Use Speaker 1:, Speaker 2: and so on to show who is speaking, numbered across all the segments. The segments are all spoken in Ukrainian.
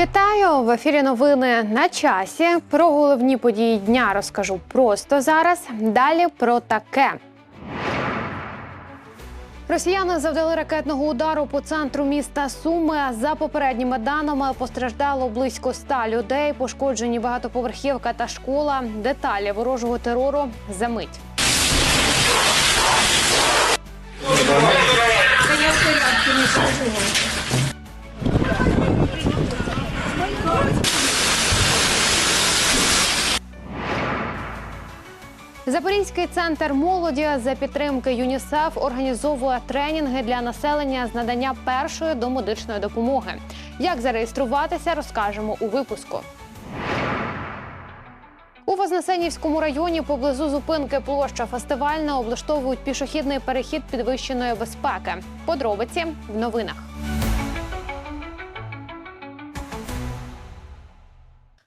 Speaker 1: Вітаю в ефірі. Новини на часі. Про головні події дня розкажу просто зараз. Далі про таке. Росіяни завдали ракетного удару по центру міста Суми. За попередніми даними постраждало близько ста людей. Пошкоджені багатоповерхівка та школа. Деталі ворожого терору за мить. Запорізький центр молоді за підтримки ЮНІСЕФ організовує тренінги для населення з надання першої домедичної допомоги. Як зареєструватися, розкажемо у випуску. У Вознесенівському районі поблизу зупинки площа фестивальна облаштовують пішохідний перехід підвищеної безпеки. Подробиці в новинах.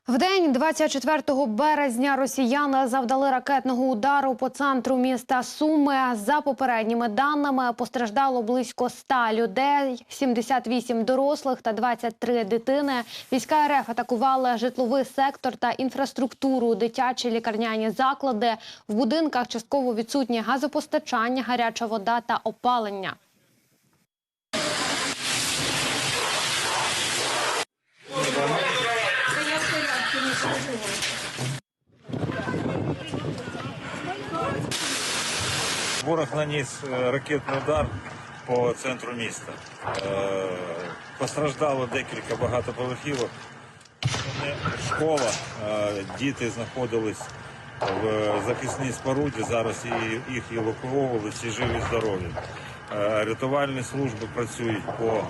Speaker 1: В день 24 березня росіяни завдали ракетного удару по центру міста Суми. За попередніми даними постраждало близько 100 людей, 78 дорослих та 23 дитини. Війська РФ атакували житловий сектор та інфраструктуру, дитячі лікарняні заклади. В будинках частково відсутнє газопостачання, гаряча вода та опалення.
Speaker 2: Ворог наніс е, ракетний удар по центру міста. Е, Постраждало декілька багатоповерхівок. Школа, е, діти знаходились в захисній споруді. Зараз їх евакуовували, всі живі, здорові. Рятувальні служби працюють по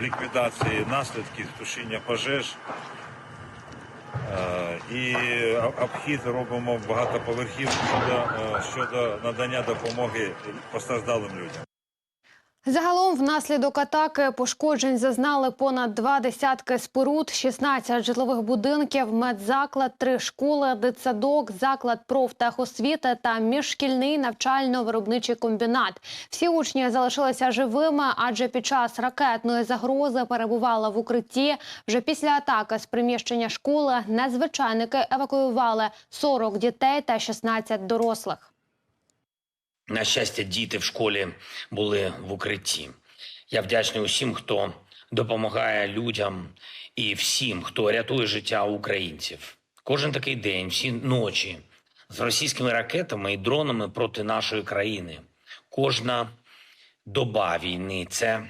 Speaker 2: ліквідації наслідків тушіння пожеж. Е, І обхід робимо багатоповерхів е, щодо надання допомоги постраждалим людям.
Speaker 1: Загалом, внаслідок атаки пошкоджень зазнали понад два десятки споруд, 16 житлових будинків, медзаклад, три школи, дитсадок, заклад профтехосвіти та міжшкільний навчально-виробничий комбінат. Всі учні залишилися живими, адже під час ракетної загрози перебували в укритті. Вже після атаки з приміщення школи надзвичайники евакуювали 40 дітей та 16 дорослих.
Speaker 3: На щастя, діти в школі були в укритті. Я вдячний усім, хто допомагає людям і всім, хто рятує життя українців. Кожен такий день, всі ночі з російськими ракетами і дронами проти нашої країни. Кожна доба війни це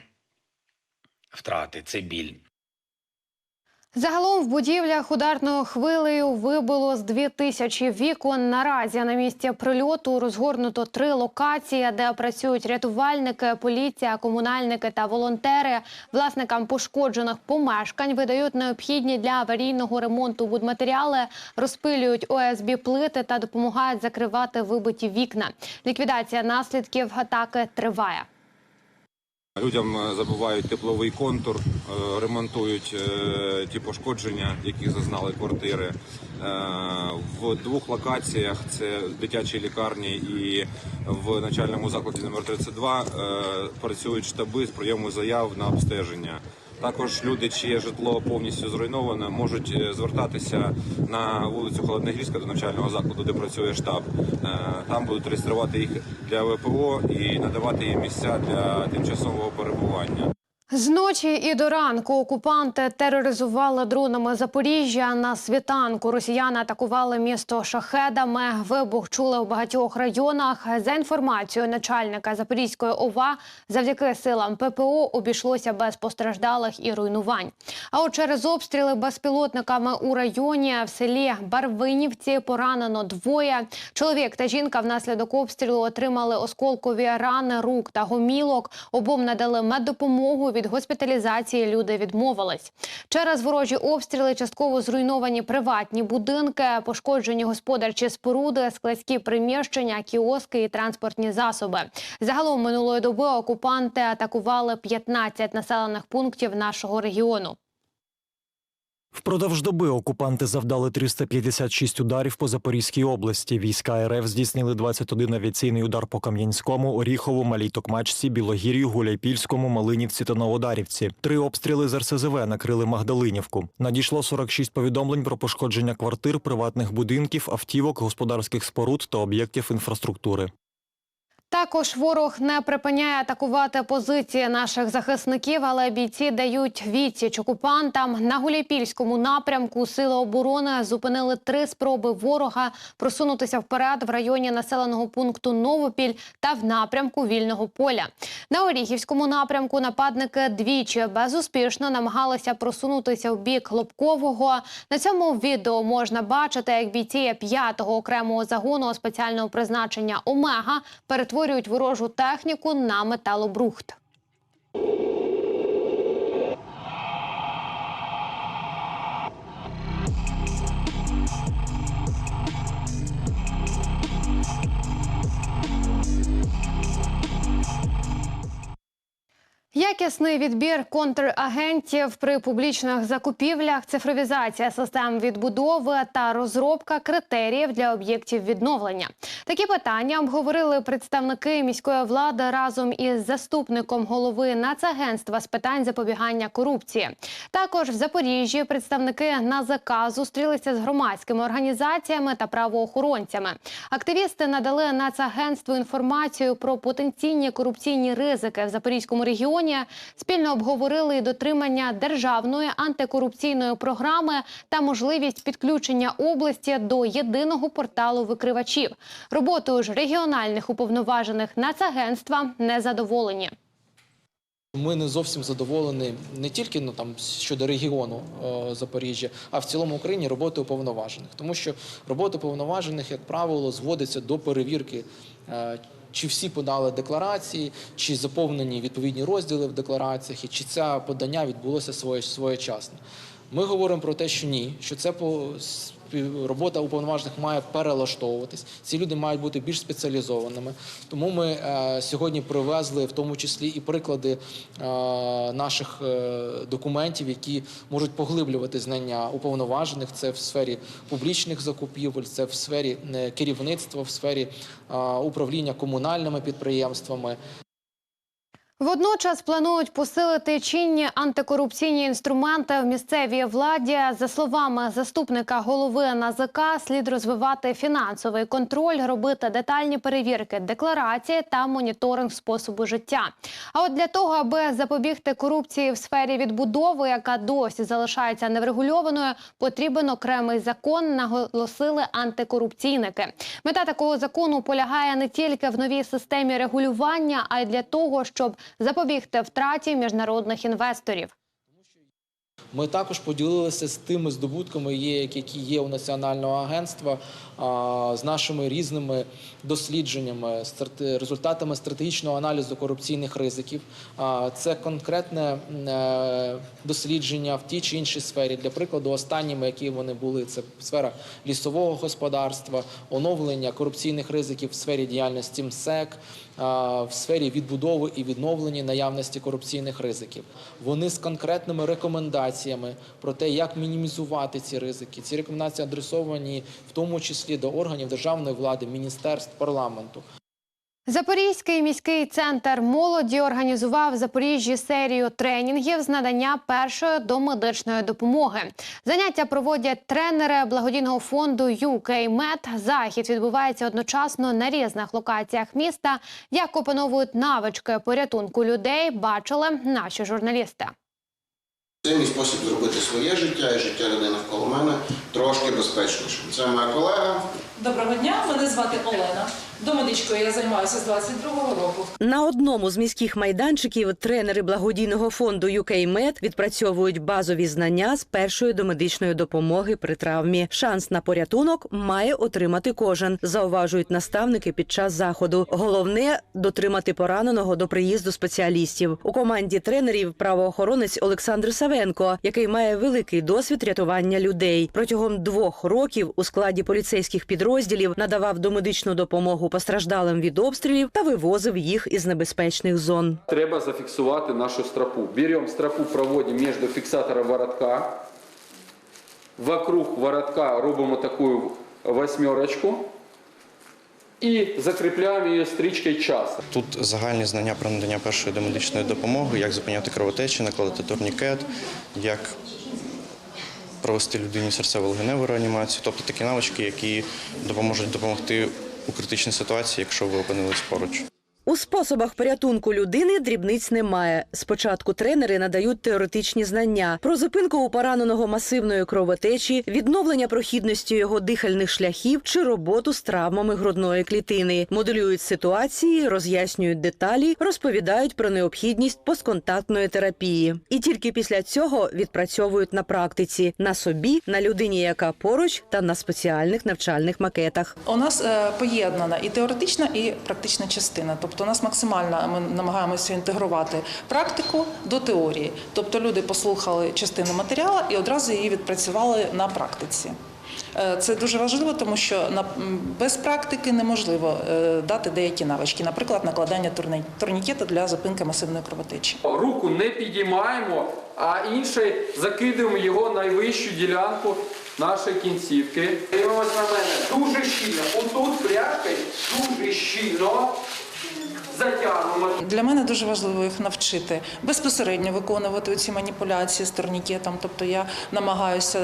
Speaker 3: втрати, це біль.
Speaker 1: Загалом в будівлях ударною хвилею вибило з 2000 вікон. Наразі на місці прильоту розгорнуто три локації, де працюють рятувальники, поліція, комунальники та волонтери. Власникам пошкоджених помешкань видають необхідні для аварійного ремонту будматеріали, розпилюють ОСБ плити та допомагають закривати вибиті вікна. Ліквідація наслідків атаки триває.
Speaker 4: Людям е, забувають тепловий контур, е, ремонтують е, ті пошкодження, які зазнали квартири. В двох локаціях це в дитячій лікарні і в начальному закладі номер 32 е, працюють штаби з прийому заяв на обстеження. Також люди, чиє житло повністю зруйноване, можуть е, звертатися на вулицю Холодногрізька до навчального закладу, де працює штаб. Е, Там будуть реєструвати їх для ВПО і надавати їм місця для тимчасового перебування.
Speaker 1: Зночі і до ранку окупанти тероризували дронами Запоріжжя. На світанку росіяни атакували місто шахедами. Вибух чули в багатьох районах. За інформацією начальника Запорізької ОВА, завдяки силам ППО обійшлося без постраждалих і руйнувань. А от через обстріли безпілотниками у районі в селі Барвинівці поранено двоє. Чоловік та жінка внаслідок обстрілу отримали осколкові рани рук та гомілок. Обом надали меддопомогу. Від госпіталізації люди відмовились. Через ворожі обстріли частково зруйновані приватні будинки, пошкоджені господарчі споруди, складські приміщення, кіоски і транспортні засоби. Загалом минулої доби окупанти атакували 15 населених пунктів нашого регіону.
Speaker 5: Впродовж доби окупанти завдали 356 ударів по Запорізькій області. Війська РФ здійснили 21 авіаційний удар по Кам'янському, Оріхову, Малій Токмачці, Білогір'ю, Гуляйпільському, Малинівці та Новодарівці. Три обстріли з РСЗВ накрили Магдалинівку. Надійшло 46 повідомлень про пошкодження квартир, приватних будинків, автівок, господарських споруд та об'єктів інфраструктури.
Speaker 1: Також ворог не припиняє атакувати позиції наших захисників, але бійці дають відсіч окупантам. На Гуляйпільському напрямку сили оборони зупинили три спроби ворога просунутися вперед в районі населеного пункту Новопіль та в напрямку вільного поля. На Оріхівському напрямку нападники двічі безуспішно намагалися просунутися в бік Лобкового. На цьому відео можна бачити, як бійці 5-го окремого загону спеціального призначення Омега перетворюють ворожу техніку на металобрухт. Якісний відбір контрагентів при публічних закупівлях, цифровізація систем відбудови та розробка критеріїв для об'єктів відновлення. Такі питання обговорили представники міської влади разом із заступником голови Нацагентства з питань запобігання корупції. Також в Запоріжжі представники НАЗК зустрілися з громадськими організаціями та правоохоронцями. Активісти надали Нацагентству інформацію про потенційні корупційні ризики в Запорізькому регіоні. Спільно обговорили дотримання державної антикорупційної програми та можливість підключення області до єдиного порталу викривачів. Роботою ж регіональних уповноважених Нацагентства не задоволені.
Speaker 6: Ми не зовсім задоволені не тільки ну, там, щодо регіону е, Запоріжжя, а в цілому Україні роботи уповноважених. Тому що робота уповноважених, як правило, зводиться до перевірки, е, чи всі подали декларації, чи заповнені відповідні розділи в деклараціях, і чи це подання відбулося своє- своєчасно. Ми говоримо про те, що ні, що це по робота уповноважених має перелаштовуватись. Ці люди мають бути більш спеціалізованими. Тому ми е, сьогодні привезли в тому числі і приклади е, наших е, документів, які можуть поглиблювати знання уповноважених. Це в сфері публічних закупівель, це в сфері е, керівництва, в сфері е, управління комунальними підприємствами.
Speaker 1: Водночас планують посилити чинні антикорупційні інструменти в місцевій владі. За словами заступника голови НАЗК, слід розвивати фінансовий контроль, робити детальні перевірки декларації та моніторинг способу життя. А от для того, аби запобігти корупції в сфері відбудови, яка досі залишається неврегульованою, потрібен окремий закон. Наголосили антикорупційники. Мета такого закону полягає не тільки в новій системі регулювання, а й для того, щоб запобігти втраті міжнародних інвесторів.
Speaker 6: Ми також поділилися з тими здобутками, які є у національного агентства, з нашими різними дослідженнями, результатами стратегічного аналізу корупційних ризиків. Це конкретне е, дослідження в тій чи іншій сфері. Для прикладу, останніми, які вони були, це сфера лісового господарства, оновлення корупційних ризиків в сфері діяльності МСЕК, в сфері відбудови і відновлення наявності корупційних ризиків. Вони з конкретними рекомендаціями про те, як мінімізувати ці ризики. Ці рекомендації адресовані в тому числі до органів державної влади, міністерств, парламенту.
Speaker 1: Запорізький міський центр молоді організував в Запоріжжі серію тренінгів з надання першої домедичної допомоги. Заняття проводять тренери благодійного фонду UKMed. Захід відбувається одночасно на різних локаціях міста. Як опановують навички порятунку людей, бачили наші журналісти.
Speaker 7: Це мій спосіб зробити своє життя і життя людей навколо мене трошки безпечнішим. Це моя колега.
Speaker 8: Доброго дня, мене звати Олена. Домедичкою я займаюся з 22-го року.
Speaker 9: На одному з міських майданчиків тренери благодійного фонду UKMed відпрацьовують базові знання з першої домедичної допомоги при травмі. Шанс на порятунок має отримати кожен, зауважують наставники під час заходу. Головне дотримати пораненого до приїзду спеціалістів. У команді тренерів правоохоронець Олександр Савенко, який має великий досвід рятування людей. Протягом двох років у складі поліцейських підрозділів надавав домедичну допомогу постраждалим від обстрілів та вивозив їх із небезпечних зон.
Speaker 10: Треба зафіксувати нашу стропу. Беремо стропу, проводимо між фіксатором воротка вокруг воротка робимо таку восьмерочку і закріпляємо її стрічкою часу.
Speaker 11: Тут загальні знання про надання першої домедичної допомоги, як зупиняти кровотечі, накладати турнікет, як провести людині серцево-легеневу реанімацію, тобто такі навички, які допоможуть допомогти у критичній ситуації, якщо ви опинились поруч.
Speaker 9: У способах порятунку людини дрібниць немає. Спочатку тренери надають теоретичні знання про зупинку у пораненого масивної кровотечі, відновлення прохідності його дихальних шляхів чи роботу з травмами грудної клітини, моделюють ситуації, роз'яснюють деталі, розповідають про необхідність постконтактної терапії. І тільки після цього відпрацьовують на практиці на собі, на людині, яка поруч, та на спеціальних навчальних макетах.
Speaker 8: У нас е, поєднана і теоретична, і практична частина. Тобто, у нас максимально ми намагаємося інтегрувати практику до теорії. Тобто, люди послухали частину матеріалу і одразу її відпрацювали на практиці. Е, Це дуже важливо, тому що без практики неможливо е, дати деякі навички, наприклад, накладання турнікету для зупинки масивної кровотечі.
Speaker 10: Руку не підіймаємо, а іншою закидуємо його найвищу ділянку нашої кінцівки. Дивимося на мене дуже щільно. Отут пряжкою дуже щільно затягнемо.
Speaker 8: Для мене дуже важливо їх навчити безпосередньо виконувати ці маніпуляції з турнікетом. Тобто я намагаюся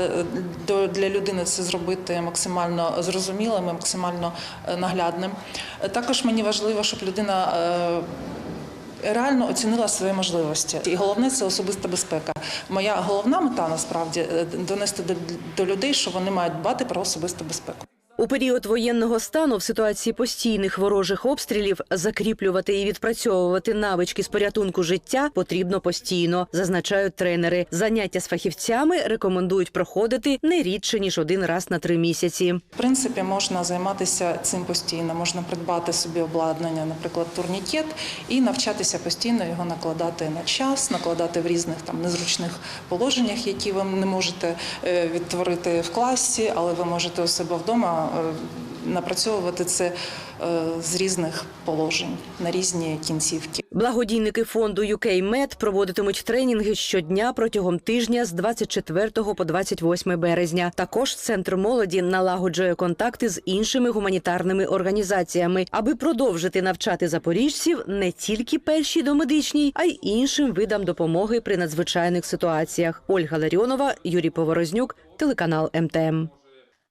Speaker 8: е, для людини це зробити максимально зрозумілим, і максимально е, наглядним. Е, Також мені важливо, щоб людина. Реально оцінила свої можливості, і головне це особиста безпека. Моя головна мета насправді донести до, до людей, що вони мають дбати про особисту безпеку.
Speaker 9: У період воєнного стану в ситуації постійних ворожих обстрілів закріплювати і відпрацьовувати навички з порятунку життя потрібно постійно, зазначають тренери. Заняття з фахівцями рекомендують проходити не рідше ніж один раз на три місяці.
Speaker 8: В принципі, можна займатися цим постійно. Можна придбати собі обладнання, наприклад, турнікет, і навчатися постійно його накладати на час, накладати в різних там незручних положеннях, які ви не можете е, відтворити в класі, але ви можете у себе вдома напрацьовувати це е, з різних положень на різні кінцівки.
Speaker 9: Благодійники фонду UKMed проводитимуть тренінги щодня протягом тижня з 24 по 28 березня. Також центр молоді налагоджує контакти з іншими гуманітарними організаціями, аби продовжити навчати запоріжців не тільки першій домедичній, а й іншим видам допомоги при надзвичайних ситуаціях. Ольга Ларіонова, Юрій Поворознюк, телеканал МТМ.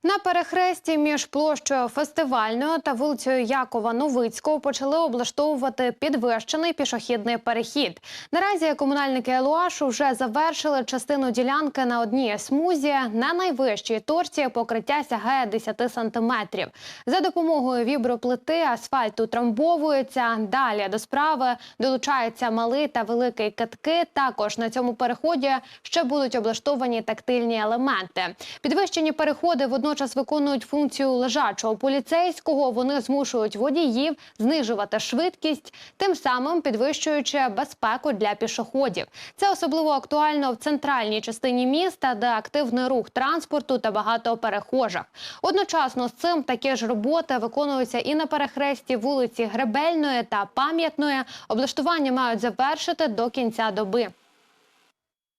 Speaker 1: На перехресті між площею фестивальною та вулицею Якова Новицького почали облаштовувати підвищений пішохідний перехід. Наразі комунальники Елуашу вже завершили частину ділянки на одній смузі. На найвищій точці покриття сягає 10 сантиметрів. За допомогою віброплити асфальт утрамбовується. Далі до справи долучаються малий та великий катки. Також на цьому переході ще будуть облаштовані тактильні елементи. Підвищені переходи водночас виконують функцію лежачого поліцейського. Вони змушують водіїв знижувати швидкість, тим самим підвищуючи безпеку для пішоходів. Це особливо актуально в центральній частині міста, де активний рух транспорту та багато перехожих. Одночасно з цим такі ж роботи виконуються і на перехресті вулиці Гребельної та Пам'ятної. Облаштування мають завершити до кінця доби.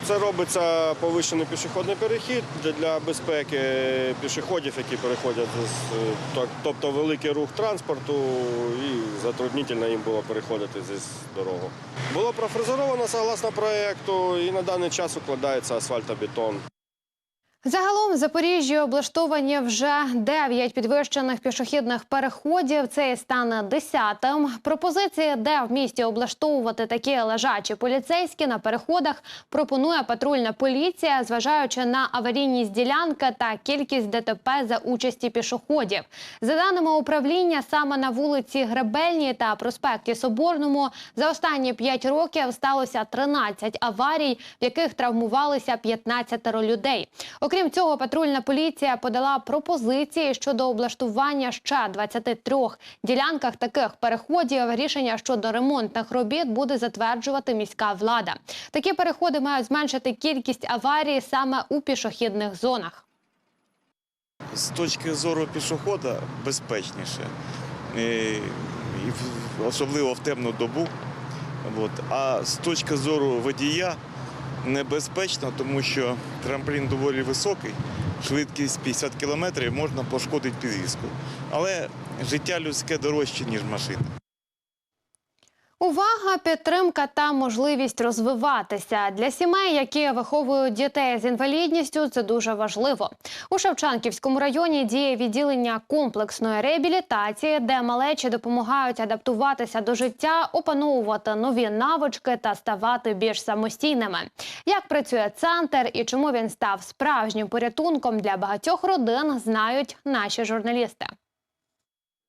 Speaker 12: Це робиться повищений пішохідний перехід для, безпеки пішоходів, які переходять тобто великий рух транспорту, і затруднительно їм було переходити зі дорогу. Було профрезеровано согласно проєкту, і на даний час укладається асфальтобетон.
Speaker 1: Загалом в Запоріжжі облаштовані вже 9 підвищених пішохідних переходів. Це і стане десятим. Пропозиції, де в місті облаштовувати такі лежачі поліцейські на переходах, пропонує патрульна поліція, зважаючи на аварійність ділянки та кількість ДТП за участі пішоходів. За даними управління, саме на вулиці Гребельній та проспекті Соборному за останні 5 років сталося 13 аварій, в яких травмувалися 15 людей. Окрім цього, патрульна поліція подала пропозиції щодо облаштування ще 23 ділянках таких переходів. Рішення щодо ремонтних робіт буде затверджувати міська влада. Такі переходи мають зменшити кількість аварій саме у пішохідних зонах.
Speaker 13: з точки зору пішохода безпечніше, особливо в темну добу. А з точки зору водія небезпечно, тому що трамплін доволі високий, швидкість 50 км, можна пошкодити підвіску. Але життя людське дорожче, ніж машина.
Speaker 1: Увага, підтримка та можливість розвиватися для сімей, які виховують дітей з інвалідністю. Це дуже важливо. У Шевченківському районі діє відділення комплексної реабілітації, де малечі допомагають адаптуватися до життя, опановувати нові навички та ставати більш самостійними. Як працює центр і чому він став справжнім порятунком для багатьох родин, знають наші журналісти.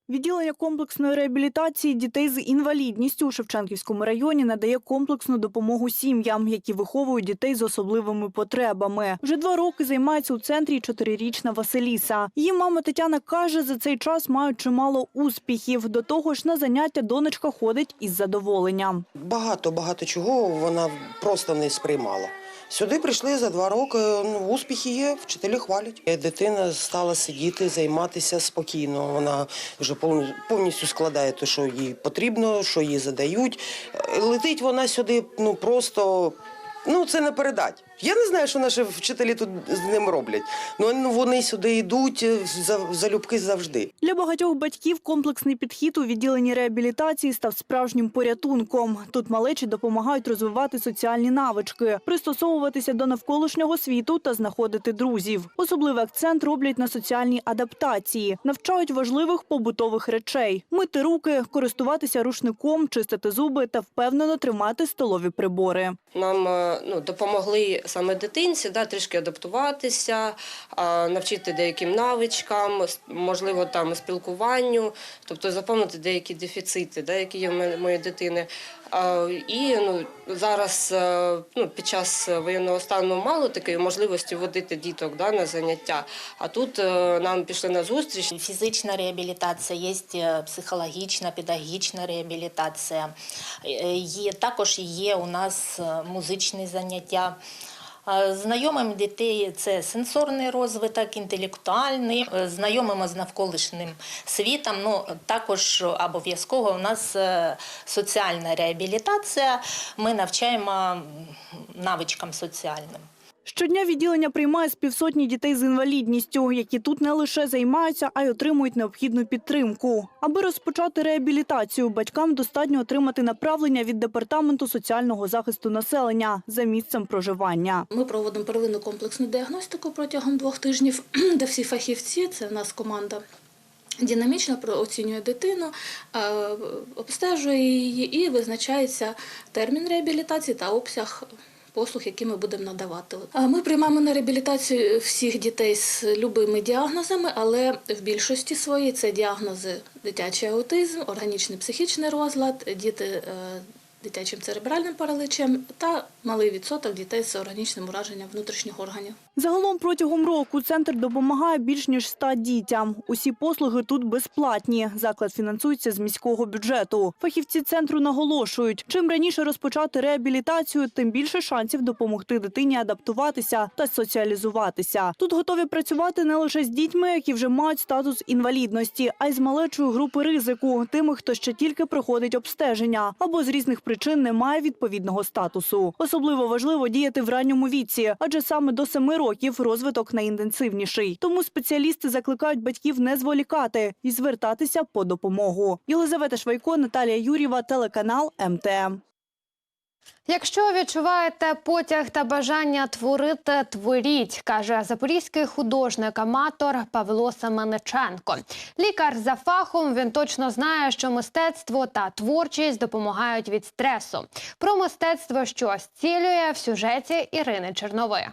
Speaker 14: Відділення комплексної реабілітації дітей з інвалідністю у Шевченківському районі надає комплексну допомогу сім'ям, які виховують дітей з особливими потребами. Вже два роки займається у центрі чотирирічна Василіса. Її мама Тетяна каже, за цей час мають чимало успіхів. До того ж, на заняття донечка ходить із задоволенням.
Speaker 15: Багато багато чого вона просто не сприймала. Сюди прийшли за два роки. Ну, успіхи є, вчителі хвалять. Е, Дитина стала сидіти, займатися спокійно. Вона вже повністю складає те, що їй потрібно, що їй задають. Е, Летить вона сюди, ну просто ну це не передать. Я не знаю, що наші вчителі тут з ним роблять. Ну вони сюди йдуть е, за залюбки завжди.
Speaker 14: Для багатьох батьків комплексний підхід у відділенні реабілітації став справжнім порятунком. Тут малечі допомагають розвивати соціальні навички, пристосовуватися до навколишнього світу та знаходити друзів. Особливий акцент роблять на соціальній адаптації, навчають важливих побутових речей: мити руки, користуватися рушником, чистити зуби та впевнено тримати столові прибори.
Speaker 16: Нам е, ну, допомогли саме дитинці да, трішки адаптуватися, навчити деяким навичкам, можливо, там спілкуванню, тобто заповнити деякі дефіцити, да, які є в мене- моєї дитини. І ну, зараз е, ну, під час воєнного стану мало такої можливості водити діток да, на заняття. А тут е, нам пішли на зустріч.
Speaker 17: Фізична реабілітація, є е, психологічна, педагогічна реабілітація. Є, також є у нас музичні заняття. Знайомимо дітей це сенсорний розвиток, інтелектуальний, е, знайомимо з навколишнім світом. Ну, також обов'язково у нас е, соціальна реабілітація. Ми навчаємо навичкам соціальним.
Speaker 14: Щодня відділення приймає з півсотні дітей з інвалідністю, які тут не лише займаються, а й отримують необхідну підтримку. Аби розпочати реабілітацію, батькам достатньо отримати направлення від департаменту соціального захисту населення за місцем проживання.
Speaker 18: Ми проводимо первинну комплексну діагностику протягом двох тижнів, де всі фахівці, це в нас команда. Динамічно оцінює дитину, е, обстежує її і визначається термін реабілітації та обсяг послуг, які ми будемо надавати. А Ми приймаємо на реабілітацію всіх дітей з любими діагнозами, але в більшості своїй це діагнози дитячий аутизм, органічний психічний розлад, діти е, дитячим церебральним параличем та малий відсоток дітей з органічним ураженням внутрішніх органів.
Speaker 14: Загалом протягом року центр допомагає більш ніж 100 дітям. Усі послуги тут безплатні. Заклад фінансується з міського бюджету. Фахівці центру наголошують, чим раніше розпочати реабілітацію, тим більше шансів допомогти дитині адаптуватися та соціалізуватися. Тут готові працювати не лише з дітьми, які вже мають статус інвалідності, а й з малечою групи ризику, тими, хто ще тільки проходить обстеження або з різних причин не має відповідного статусу. Особливо важливо діяти в ранньому віці, адже саме до семи років розвиток найінтенсивніший. Тому спеціалісти закликають батьків не зволікати і звертатися по допомогу. Єлизавета Швайко, Наталія Юрєва, телеканал МТМ.
Speaker 1: Якщо відчуваєте потяг та бажання творити, творіть, каже запорізький художник-аматор Павло Семениченко. Лікар за фахом він точно знає, що мистецтво та творчість допомагають від стресу. Про мистецтво, що зцілює в сюжеті Ірини Чернової.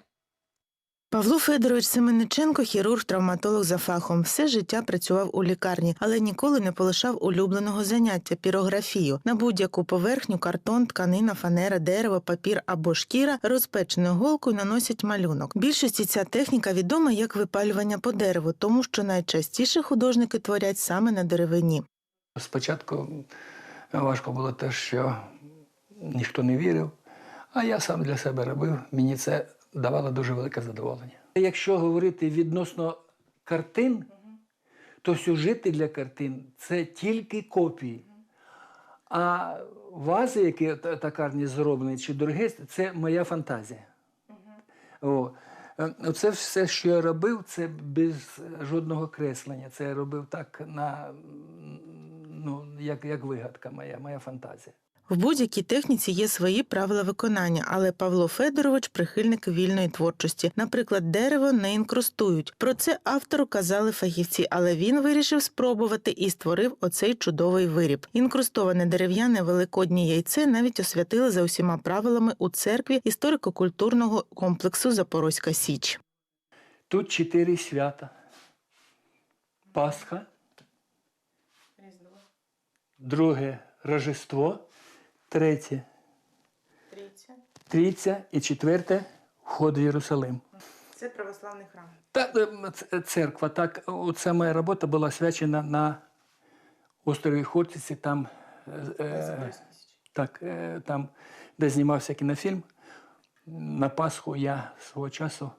Speaker 19: Павло Федорович Семениченко, хірург, травматолог за фахом. Все життя працював у лікарні, але ніколи не полишав улюбленого заняття пірографію. На будь-яку поверхню картон, тканина, фанера, дерево, папір або шкіра розпеченою голкою наносять малюнок. Більшості ця техніка відома як випалювання по дереву, тому що найчастіше художники творять саме на деревині.
Speaker 20: Спочатку важко було те, що ніхто не вірив, а я сам для себе робив. Мені це давало дуже велике задоволення. Якщо говорити відносно картин, то сюжети для картин це тільки копії. А вази, які токарні зроблені, чи дорогі, це моя фантазія. О. Е, Це все, що я робив, це без жодного креслення. Це я робив так на ну, як, як вигадка моя, моя фантазія.
Speaker 19: В будь-якій техніці є свої правила виконання, але Павло Федорович прихильник вільної творчості. Наприклад, дерево не інкрустують. Про це автору казали фахівці, але він вирішив спробувати і створив оцей чудовий виріб. Інкрустоване дерев'яне великоднє яйце навіть освятили за усіма правилами у церкві історико-культурного комплексу Запорозька Січ.
Speaker 20: Тут чотири свята: Пасха, друге Рождество, третє Трійця і четверте вход в Єрусалим.
Speaker 19: Це православний храм.
Speaker 20: Та е, церква, так, оця моя робота була свячена на острові Хортиці, там, е, е, так, е, там, де знімався кінофільм. На Пасху я свого часу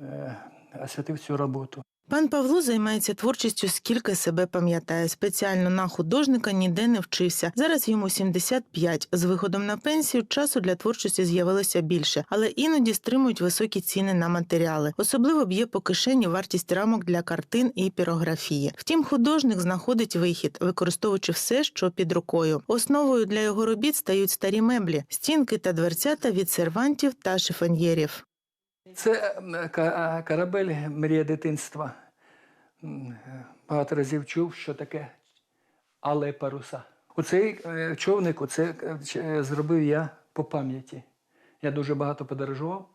Speaker 20: е, освятив цю роботу.
Speaker 19: Пан Павло займається творчістю, скільки себе пам'ятає. Спеціально на художника ніде не вчився. Зараз йому 75. З виходом на пенсію часу для творчості з'явилося більше, але іноді стримують високі ціни на матеріали. Особливо б'є по кишені вартість рамок для картин і пірографії. Втім, художник знаходить вихід, використовуючи все, що під рукою. Основою для його робіт стають старі меблі, стінки та дверцята від сервантів та шифоньєрів.
Speaker 20: Це корабель мрія дитинства. Багато разів чув, що таке але паруса. Оцей е, човник оце е, е, зробив я по пам'яті. Я дуже багато подорожував.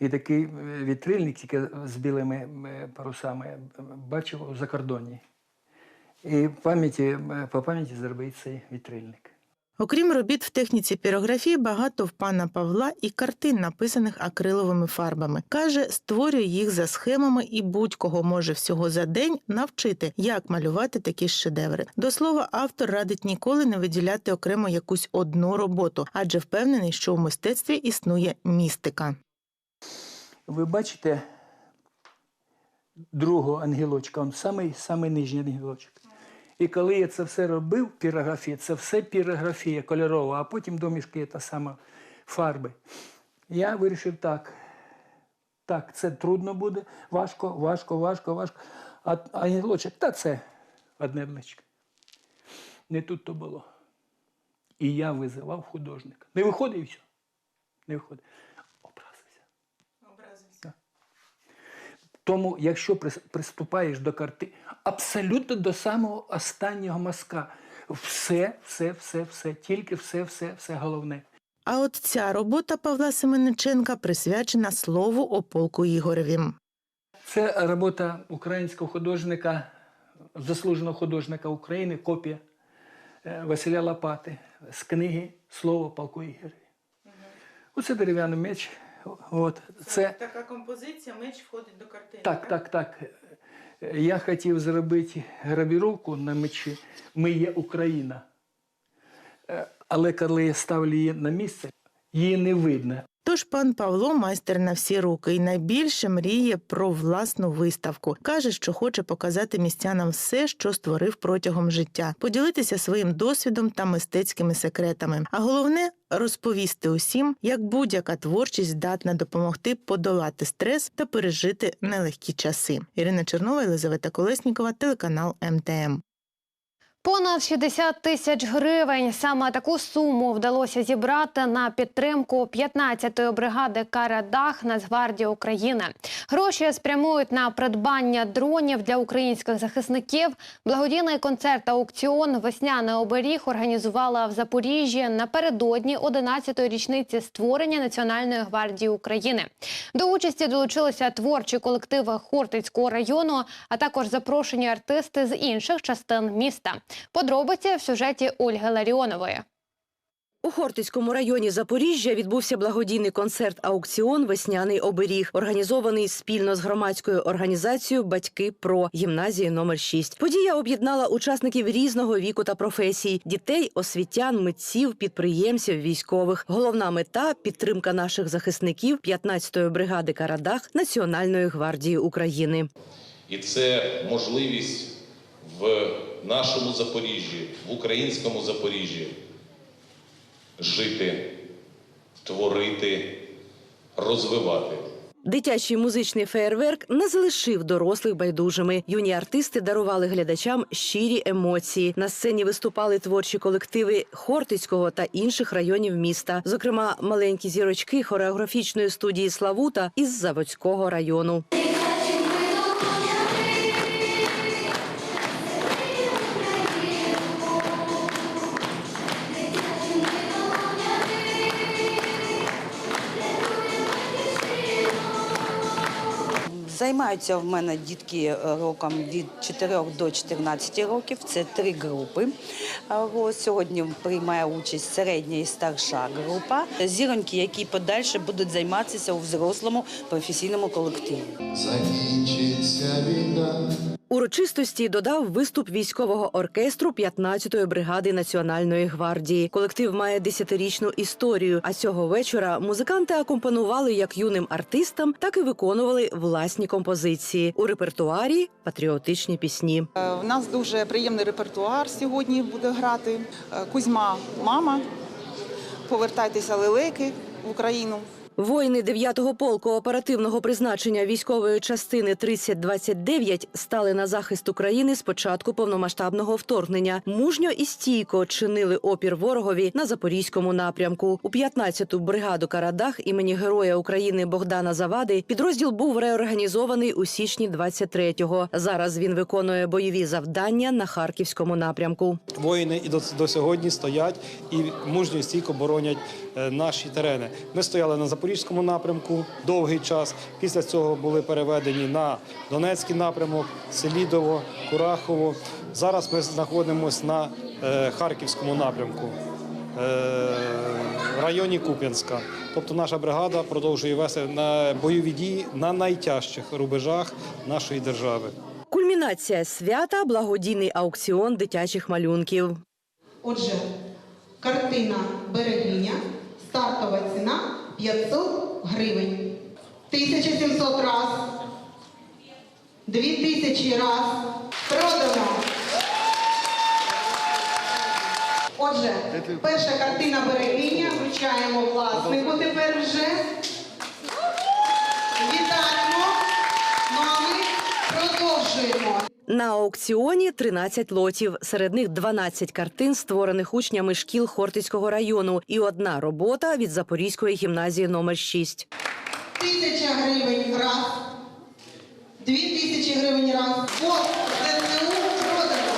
Speaker 20: І такий вітрильник тільки з білими парусами бачив у закордонні. І пам'яті, по пам'яті зробив цей вітрильник.
Speaker 19: Окрім робіт в техніці пірографії, багато в пана Павла і картин, написаних акриловими фарбами. Каже, створює їх за схемами і будь-кого може всього за день навчити, як малювати такі шедеври. До слова, автор радить ніколи не виділяти окремо якусь одну роботу, адже впевнений, що у мистецтві існує містика.
Speaker 20: Ви бачите другого ангелочка, он самий, самий нижній ангелочок. І коли я це все робив, пірографія, це все пірографія кольорова, а потім домішки та сама фарби. Я вирішив так. Так, це трудно буде, важко, важко, важко, важко. А ангелочок, та це одне обличчя. Не тут то було. І я визивав художника. Не виходить і все. Не виходить. Тому, якщо прис- приступаєш до карти, абсолютно до самого останнього мазка, все, все, все, все, тільки все, все, все головне.
Speaker 19: А от ця робота Павла Семениченка присвячена слову о полку Ігореві.
Speaker 20: Це робота українського художника, заслуженого художника України, копія е, Василя Лопати з книги Слово полку Ігореві. Оце дерев'яний меч. От, це,
Speaker 19: така композиція, меч входить до картини.
Speaker 20: Так, так, так. Я хотів зробити гравіровку на мечі Ми є Україна. Е, Але коли я ставлю її на місце, її не видно.
Speaker 19: Тож пан Павло майстер на всі руки і найбільше мріє про власну виставку. Каже, що хоче показати містянам все, що створив протягом життя, поділитися своїм досвідом та мистецькими секретами. А головне розповісти усім, як будь-яка творчість здатна допомогти подолати стрес та пережити нелегкі часи. Ірина Чернова, Єлизавета Колеснікова, телеканал МТМ.
Speaker 1: Понад 60 тисяч гривень. Саме таку суму вдалося зібрати на підтримку 15-ї бригади Карадах Нацгвардії України. Гроші спрямують на придбання дронів для українських захисників. Благодійний концерт аукціон Весняний оберіг організувала в Запоріжжі напередодні 11-ї річниці створення Національної гвардії України. До участі долучилися творчі колективи Хортицького району, а також запрошені артисти з інших частин міста. Подробиці в сюжеті Ольги Ларіонової.
Speaker 9: У Хортицькому районі Запоріжжя відбувся благодійний концерт-аукціон Весняний оберіг, організований спільно з громадською організацією Батьки ПРО гімназії номер 6 Подія об'єднала учасників різного віку та професій: дітей, освітян, митців, підприємців, військових. Головна мета підтримка наших захисників 15-ї бригади Карадах Національної гвардії України.
Speaker 21: І це можливість в нашому Запоріжжі, в українському Запоріжжі жити, творити, розвивати.
Speaker 9: Дитячий музичний феєрверк не залишив дорослих байдужими. Юні артисти дарували глядачам щирі емоції. На сцені виступали творчі колективи Хортицького та інших районів міста, зокрема маленькі зірочки хореографічної студії Славута із Заводського району.
Speaker 22: Займаються в мене дітки е, роком від 4 до 14 років. Це три групи. Сьогодні приймає участь середня і старша група. Зіроньки, які подальше будуть займатися у взрослому професійному колективі.
Speaker 23: Закінчиться війна.
Speaker 9: Урочистості додав виступ військового оркестру 15-ї бригади Національної гвардії. Колектив має десятирічну історію. А цього вечора музиканти акомпанували як юним артистам, так і виконували власні композиції у репертуарі патріотичні пісні.
Speaker 24: Е, В нас дуже приємний репертуар сьогодні буде грати. Е, Кузьма, мама, повертайтеся лелеки в Україну.
Speaker 9: Воїни 9-го полку оперативного призначення військової частини 3029 стали на захист України з початку повномасштабного вторгнення. Мужньо і стійко чинили опір ворогові на запорізькому напрямку. У 15-ту бригаду Карадах імені Героя України Богдана Завади підрозділ був реорганізований у січні 23-го. Зараз він виконує бойові завдання на харківському напрямку.
Speaker 25: Воїни і до, до сьогодні стоять і мужньо і стійко боронять е, наші терени. Ми стояли на запорізькому напрямку довгий час. Після цього були переведені на Донецький напрямок, Селідово, Курахово. Зараз ми знаходимося на е, Харківському напрямку. е, В районі Куп'янська, тобто наша бригада продовжує вести на бойові дії на найтяжчих рубежах нашої держави.
Speaker 9: Кульмінація свята благодійний аукціон дитячих малюнків.
Speaker 26: Отже, картина Берегиня, стартова ціна 500 гривень. 1700 раз, 2000 раз. Продано. Отже, перша картина Берегиня вручаємо власнику тепер вже. Вітаємо. Ну а ми продовжуємо.
Speaker 9: На аукціоні 13 лотів. Серед них 12 картин, створених учнями шкіл Хортицького району, і одна робота від Запорізької гімназії номер 6.
Speaker 26: Тисяча гривень раз, дві тисячі гривень раз. От ЗСУ продано.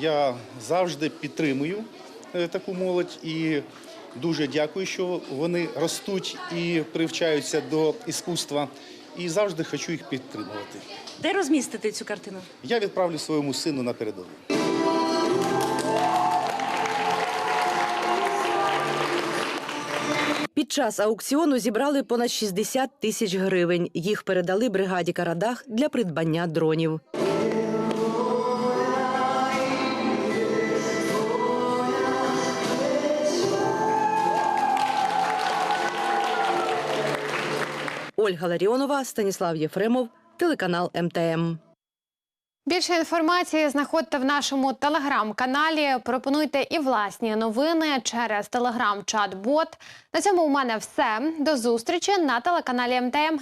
Speaker 27: Я завжди підтримую таку молодь і дуже дякую, що вони ростуть і привчаються до іскусства. І завжди хочу їх підтримувати.
Speaker 9: Де розмістити цю картину?
Speaker 27: Я відправлю своєму сину на передову.
Speaker 9: Під час аукціону зібрали понад 60 тисяч гривень. Їх передали бригаді Карадах для придбання дронів. Ольга Ларіонова, Станіслав Єфремов, телеканал МТМ.
Speaker 1: Більше інформації знаходьте в нашому телеграм-каналі. Пропонуйте і власні новини через телеграм-чат-бот. На цьому у мене все. До зустрічі на телеканалі МТМ.